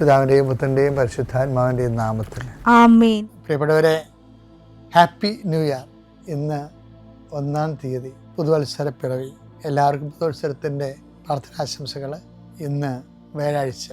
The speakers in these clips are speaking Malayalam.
പിതാവിന്റെയും പുത്രന്റെയും പരിശുദ്ധാത്മാവിന്റെയും നാമത്തിൽ. ആമേൻ. പ്രിയപ്പെട്ടവരെ ഹാപ്പി ന്യൂ ഇയർ. ഇന്ന് ഒന്നാം തീയതി പുതുവത്സര പിറവി എല്ലാവർക്കും പുതുവത്സരത്തിന്റെ പ്രാർത്ഥനാശംസകൾ ഇന്ന് വ്യാഴാഴ്ച.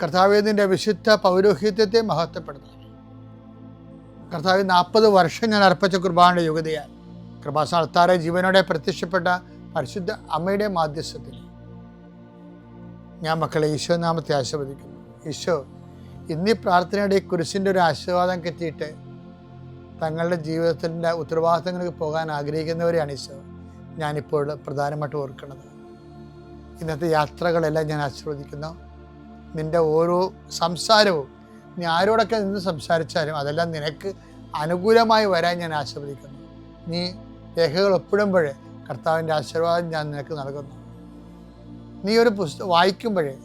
കർത്താവേ നിന്റെ വിശുദ്ധ പൗരോഹിത്യത്തെ മഹത്വപ്പെടുത്തണം. കർത്താവ് നാൽപ്പത് വർഷം ഞാൻ അർപ്പിച്ച കുർബാനയുടെ യോഗ്യതയാൽ കൃപാസന അൾത്താറെ ജീവനോടെ പ്രത്യക്ഷപ്പെട്ട പരിശുദ്ധ അമ്മയുടെ മാധ്യസ്ഥത്തിൽ ഞാൻ മക്കളെ ഈശോ നാമത്തെ ആശീർവദിക്കുന്നു. ഈശോ ഇന്നീ പ്രാർത്ഥനയുടെ ഈ കുരിശിന്റെ ഒരു ആശീർവാദം കിട്ടിയിട്ട് തങ്ങളുടെ ജീവിതത്തിന്റെ ഉത്തരവാദിത്തങ്ങൾക്ക് പോകാൻ ആഗ്രഹിക്കുന്നവരെയാണ് ഈശോ ഞാനിപ്പോൾ പ്രധാനമായിട്ട് ഓർക്കുന്നത്. ഇന്നത്തെ യാത്രകളെല്ലാം ഞാൻ ആസ്വദിക്കുന്നു നിന്റെ ഓരോ സംസാരവും നീ ആരോടൊക്കെ നിന്ന് സംസാരിച്ചാലും അതെല്ലാം നിനക്ക് അനുകൂലമായി വരാൻ ഞാൻ ആശീർവദിക്കുന്നു. നീ രേഖകൾ ഒപ്പിടുമ്പോഴേ കർത്താവിന്റെ ആശീർവാദം ഞാൻ നിനക്ക് നൽകുന്നു. നീ ഒരു പുസ്തകം വായിക്കുമ്പോഴേ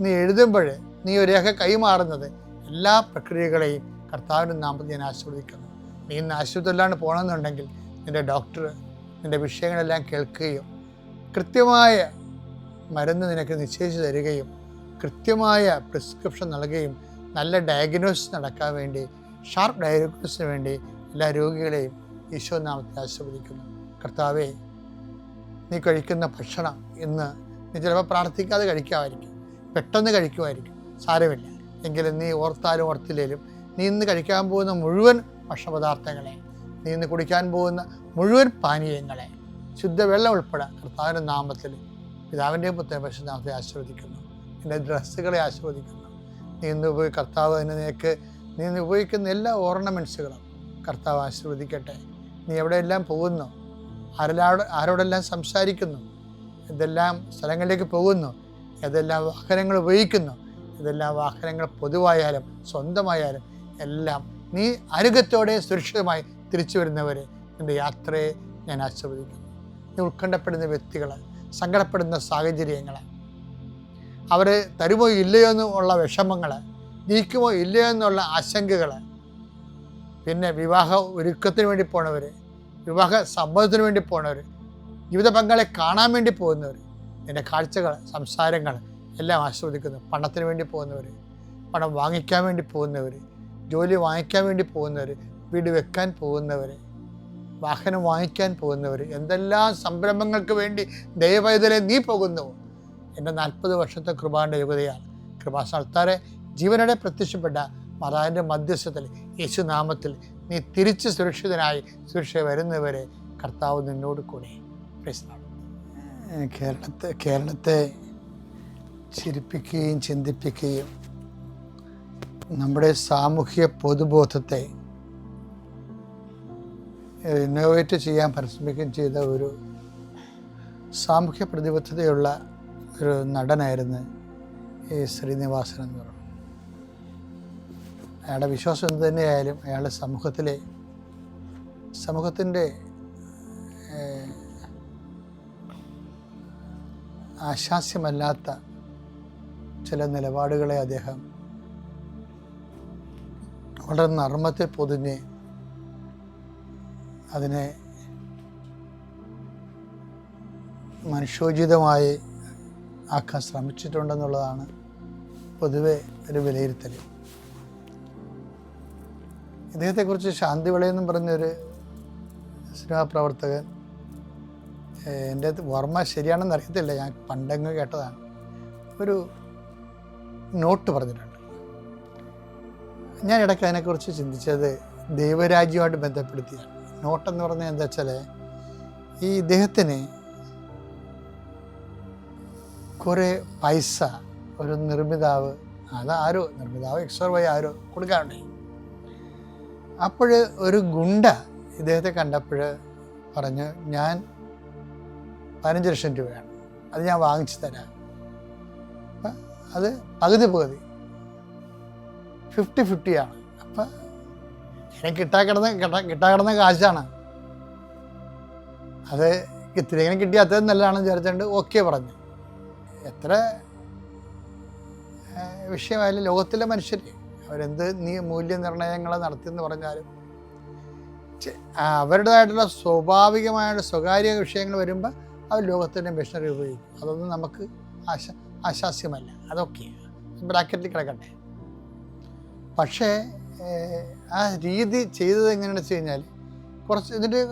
നീ എഴുതുമ്പോഴേ നീ ഒരു രേഖ കൈമാറുന്നത് എല്ലാ പ്രക്രിയകളെയും കർത്താവിന്റെ നാമത്തിൽ ഞാൻ ആസ്വദിക്കുന്നു നീ ഇന്ന് ആശുപത്രിയിലാണ് പോകണമെന്നുണ്ടെങ്കിൽ നിന്റെ ഡോക്ടർ നിന്റെ വിഷയങ്ങളെല്ലാം കേൾക്കുകയും കൃത്യമായ മരുന്ന് നിനക്ക് നിശ്ചയിച്ചു തരികയും കൃത്യമായ പ്രിസ്ക്രിപ്ഷൻ നൽകുകയും നല്ല ഡയഗ്നോസിസ് നടക്കാൻ വേണ്ടി ഷാർപ്പ് ഡയഗ്നോസിന് വേണ്ടി എല്ലാ രോഗികളെയും ഈശോ നാമത്തിൽ ആശീർവദിക്കുന്നു. കർത്താവേ നീ കഴിക്കുന്ന ഭക്ഷണം ഇന്ന് നീ ചിലപ്പോൾ പ്രാർത്ഥിക്കാതെ കഴിക്കാമായിരിക്കും. പെട്ടെന്ന് കഴിക്കുമായിരിക്കും. സാരമില്ല. എങ്കിലും നീ ഓർത്താലും ഓർത്തില്ലേലും നീ ഇന്ന് കഴിക്കാൻ പോകുന്ന മുഴുവൻ ഭക്ഷണപദാർത്ഥങ്ങളെ നീ ഇന്ന് കുടിക്കാൻ പോകുന്ന മുഴുവൻ പാനീയങ്ങളെ ശുദ്ധവെള്ളം ഉൾപ്പെടെ കർത്താവിന്റെ നാമത്തിൽ പിതാവിന്റെയും പുത്രൻ നാമത്തെ ആശീർവദിക്കുന്നു. നിന്റെ ഡ്രസ്സുകളെ ആസ്വദിക്കുന്നു നീ ഇന്ന് കർത്താവ് തന്നെ നിനക്ക് നീ ഉപയോഗിക്കുന്ന എല്ലാ ഓർണമെന്റ്സുകളും കർത്താവ് ആശീർവദിക്കട്ടെ. നീ എവിടെയെല്ലാം പോകുന്നു? ആരെല്ലാം ആരോടെല്ലാം സംസാരിക്കുന്നു? ഇതെല്ലാം സ്ഥലങ്ങളിലേക്ക് പോകുന്നു? ഏതെല്ലാം വാഹനങ്ങൾ ഉപയോഗിക്കുന്നു? ഇതെല്ലാം വാഹനങ്ങൾ പൊതുവായാലും സ്വന്തമായാലും എല്ലാം നീ അരുഗത്തോടെ സുരക്ഷിതമായി തിരിച്ചു വരുന്നവരെ നിന്റെ യാത്രയെ ഞാൻ ആസ്വദിക്കുന്നു നീ ഉത്കണ്ഠപ്പെടുന്ന വ്യക്തികൾ സങ്കടപ്പെടുന്ന സാഹചര്യങ്ങൾ അവർ തരുമോ ഇല്ലയോ എന്നുള്ള വിഷമങ്ങൾ ജയിക്കുമോ ഇല്ലയോ എന്നുള്ള ആശങ്കകൾ പിന്നെ വിവാഹ ഒരുക്കത്തിന് വേണ്ടി പോണവർ വിവാഹ സമ്മതത്തിന് വേണ്ടി പോണവർ ജീവിത പങ്കാളിയെ കാണാൻ വേണ്ടി പോകുന്നവർ എന്റെ കാഴ്ചകൾ സംസാരങ്ങൾ എല്ലാം ആസ്വദിക്കുന്നു. പണത്തിന് വേണ്ടി പോകുന്നവർ പണം വാങ്ങിക്കാൻ വേണ്ടി പോകുന്നവർ ജോലി വാങ്ങിക്കാൻ വേണ്ടി പോകുന്നവർ വീട് വെക്കാൻ പോകുന്നവർ വാഹനം വാങ്ങിക്കാൻ പോകുന്നവർ എന്തെല്ലാം സംരംഭങ്ങൾക്ക് വേണ്ടി ദയവൈതലെ നീ പോകുന്നു. എന്റെ നാൽപ്പത് വർഷത്തെ കൃപാന്റെ യോഗ്യതയാണ്. കൃപാസ്ഥാനത്താരെ ജീവനോടെ പ്രത്യക്ഷപ്പെട്ട മാതാവിന്റെ മധ്യസ്ഥത്തിൽ യേശു നാമത്തിൽ നീ തിരിച്ച് സുരക്ഷിതനായി സുരക്ഷ വരുന്നവരെ കർത്താവ് നിന്നോട് കൂടി. കേരളത്തെ കേരളത്തെ ചിരിപ്പിക്കുകയും ചിന്തിപ്പിക്കുകയും നമ്മുടെ സാമൂഹ്യ പൊതുബോധത്തെ ഇന്നോവേറ്റ് ചെയ്യാൻ പരിശ്രമിക്കുകയും ചെയ്ത ഒരു സാമൂഹ്യ പ്രതിബദ്ധതയുള്ള ഒരു നടനായിരുന്നു ഈ ശ്രീനിവാസൻ എന്ന് പറയുന്നത്. അയാളുടെ വിശ്വാസം എന്ത് തന്നെയായാലും അയാളുടെ സമൂഹത്തിലെ സമൂഹത്തിന്റെ ആശാസ്യമല്ലാത്ത ചില നിലപാടുകളെ അദ്ദേഹം വളരെ നർമ്മത്തെ പൊതിഞ്ഞ് അതിനെ മനുഷ്യോചിതമായി ആക്കാൻ ശ്രമിച്ചിട്ടുണ്ടെന്നുള്ളതാണ് പൊതുവെ ഒരു വിലയിരുത്തൽ ഇദ്ദേഹത്തെക്കുറിച്ച് ശാന്തി വിളയെന്നും പറഞ്ഞൊരു സിനിമാ പ്രവർത്തകൻ എന്റെ ഓർമ്മ ശരിയാണെന്ന് അറിയത്തില്ല. ഞാൻ പണ്ടങ്ങ് കേട്ടതാണ്. ഒരു നോട്ട് പറഞ്ഞിട്ടുണ്ട്. ഞാൻ ഇടയ്ക്ക് അതിനെക്കുറിച്ച് ചിന്തിച്ചത് ദൈവരാജ്യമായിട്ട് ബന്ധപ്പെടുത്തിയാണ്. നോട്ടെന്ന് പറഞ്ഞാൽ എന്താ വെച്ചാൽ ഈ ഇദ്ദേഹത്തിന് കുറേ പൈസ ഒരു നിർമ്മിതാവ് അത് ആരോ നിർമ്മിതാവ് എക്സോർ വൈ ആരോ കൊടുക്കാറുണ്ട്. അപ്പോൾ ഒരു ഗുണ്ട ഇദ്ദേഹത്തെ കണ്ടപ്പോൾ പറഞ്ഞു ഞാൻ പതിനഞ്ച് ലക്ഷം രൂപയാണ് അത് ഞാൻ വാങ്ങിച്ചു തരാം. അത് പകുതി പകുതി ഫിഫ്റ്റി ഫിഫ്റ്റിയാണ് അപ്പം എനിക്ക് കിട്ടാ കിടന്ന കിട്ടാ കിടന്ന കാശാണ്. അത് ഇത്തിരിങ്ങനെ കിട്ടി അത്രയും നല്ലതാണെന്ന് വിചാരിച്ചുകൊണ്ട് ഓക്കെ പറഞ്ഞു. എത്ര വിഷയമായാലും ലോകത്തിലെ മനുഷ്യർ അവരെന്ത് നീ മൂല്യനിർണയങ്ങൾ നടത്തിയെന്ന് പറഞ്ഞാലും അവരുടേതായിട്ടുള്ള സ്വാഭാവികമായ സ്വകാര്യ വിഷയങ്ങൾ വരുമ്പോൾ അവർ ലോകത്തിന്റെ മെഷീനറി ഉപയോഗിക്കും. അതൊന്നും നമുക്ക് ആശ ആശാസ്യമല്ല. അതൊക്കെ. ബ്രാക്കറ്റിൽ കിടക്കട്ടെ. പക്ഷേ ആ രീതി ചെയ്തത് എങ്ങനെയാണെന്ന് വെച്ച് കഴിഞ്ഞാൽ കുറച്ച് എന്നിട്ട്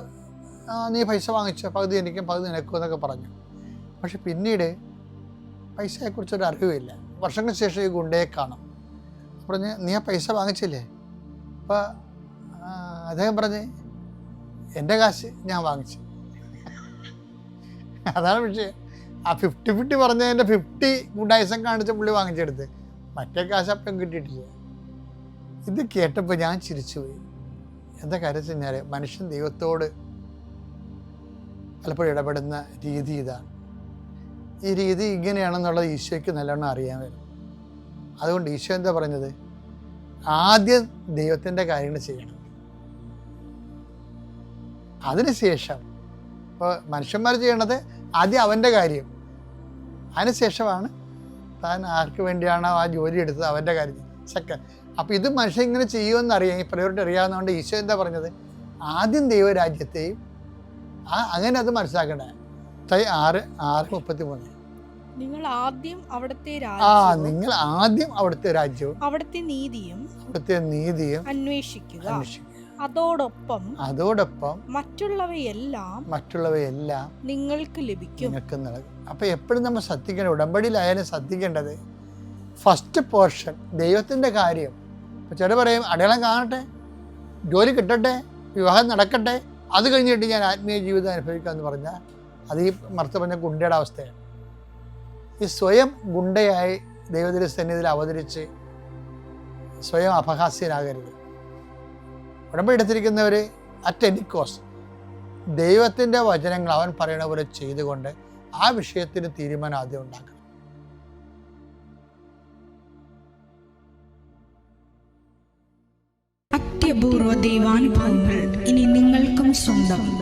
നീ പൈസ വാങ്ങിച്ചോ പകുതി എനിക്കും പകുതി നിനക്കും എന്നൊക്കെ പറഞ്ഞു. പക്ഷെ പിന്നീട് പൈസയെക്കുറിച്ചൊരു അറിവില്ല. വർഷങ്ങൾക്ക് ശേഷം ഈ ഗുണ്ടയെ കാണും. പറഞ്ഞ് നീ ആ പൈസ വാങ്ങിച്ചില്ലേ? അപ്പോൾ അദ്ദേഹം പറഞ്ഞ് എന്റെ കാശ് ഞാൻ വാങ്ങിച്ചു. അതാണ് വിഷയം. ആ ഫിഫ്റ്റി ഫിഫ്റ്റി പറഞ്ഞതിന്റെ ഫിഫ്റ്റി ഗുണ്ടായസം കാണിച്ച പുള്ളി വാങ്ങിച്ചെടുത്ത്. മറ്റേ കാശ് അപ്പം കിട്ടിയിട്ടില്ല. ഇത് കേട്ടപ്പോൾ ഞാൻ ചിരിച്ചുപോയി. എന്താ കാര്യം വെച്ച് കഴിഞ്ഞാൽ മനുഷ്യൻ ദൈവത്തോട് പലപ്പോഴും ഇടപെടുന്ന രീതി ഇതാണ്. ഈ രീതി ഇങ്ങനെയാണെന്നുള്ളത് ഈശോയ്ക്ക് നല്ലോണം അറിയാൻ വരും. അതുകൊണ്ട് ഈശോ എന്താ പറഞ്ഞത് ആദ്യം ദൈവത്തിന്റെ കാര്യങ്ങൾ ചെയ്യണം. അതിനുശേഷം ഇപ്പോൾ മനുഷ്യന്മാർ ചെയ്യണത് ആദ്യം അവന്റെ കാര്യം. അതിനുശേഷമാണ് താൻ ആർക്ക് വേണ്ടിയാണോ ആ ജോലി എടുത്തത് അവന്റെ കാര്യം. സെക്കൻഡ് അപ്പോൾ ഇത് മനുഷ്യൻ ഇങ്ങനെ ചെയ്യുമെന്ന് അറിയാം. ഈ പ്രയോറിറ്റി അറിയാവുന്നതുകൊണ്ട് ഈശോ എന്താ പറഞ്ഞത്? ആദ്യം ദൈവരാജ്യത്തെയും ആ അങ്ങനെ അത് മനസ്സിലാക്കണേ തൈ ആറ് ആറ് മുപ്പത്തി മൂന്ന് നിങ്ങൾ ആദ്യം അവിടുത്തെ ആ രാജ്യവും നിങ്ങൾ ആദ്യം അവിടുത്തെ രാജ്യവും അവിടുത്തെ നീതിയും അവിടുത്തെ നീതിയും അന്വേഷിക്കുക. അതോടൊപ്പം അതോടൊപ്പം മറ്റുള്ളവയെല്ലാം മറ്റുള്ളവയെല്ലാം നിങ്ങൾക്ക് ലഭിക്കും. നിങ്ങൾക്ക് നൽകും. അപ്പോൾ എപ്പോഴും നമ്മൾ ശ്രദ്ധിക്കണം ഉടമ്പടിയിലായാലും ശ്രദ്ധിക്കേണ്ടത് ഫസ്റ്റ് പോർഷൻ ദൈവത്തിന്റെ കാര്യം. ചില പറയും അടയാളം കാണട്ടെ ജോലി കിട്ടട്ടെ വിവാഹം നടക്കട്ടെ അത് കഴിഞ്ഞിട്ട് ഞാൻ ആത്മീയ ജീവിതം അനുഭവിക്കാമെന്ന് പറഞ്ഞാൽ അത് ഈ മറുത്ത് പറഞ്ഞ ഗുണ്ടയുടെ അവസ്ഥയാണ്. ഈ സ്വയം ഗുണ്ടയായി ദൈവത്തിന്റെ സന്നിധിയിൽ അവതരിച്ച് സ്വയം അപഹാസ്യനാകരുത് ഉടമ്പടി എടുത്തിരിക്കുന്നവർ അറ്റ് എനി കോസ്റ്റ് ദൈവത്തിന്റെ വചനങ്ങൾ അവൻ പറയുന്ന പോലെ ചെയ്തുകൊണ്ട് ആ വിഷയത്തിന് തീരുമാനം ആദ്യം ഉണ്ടാക്കണം. അത്യപൂർവ ദൈവാനുഭവങ്ങൾ ഇനി നിങ്ങൾക്കും സ്വന്തം.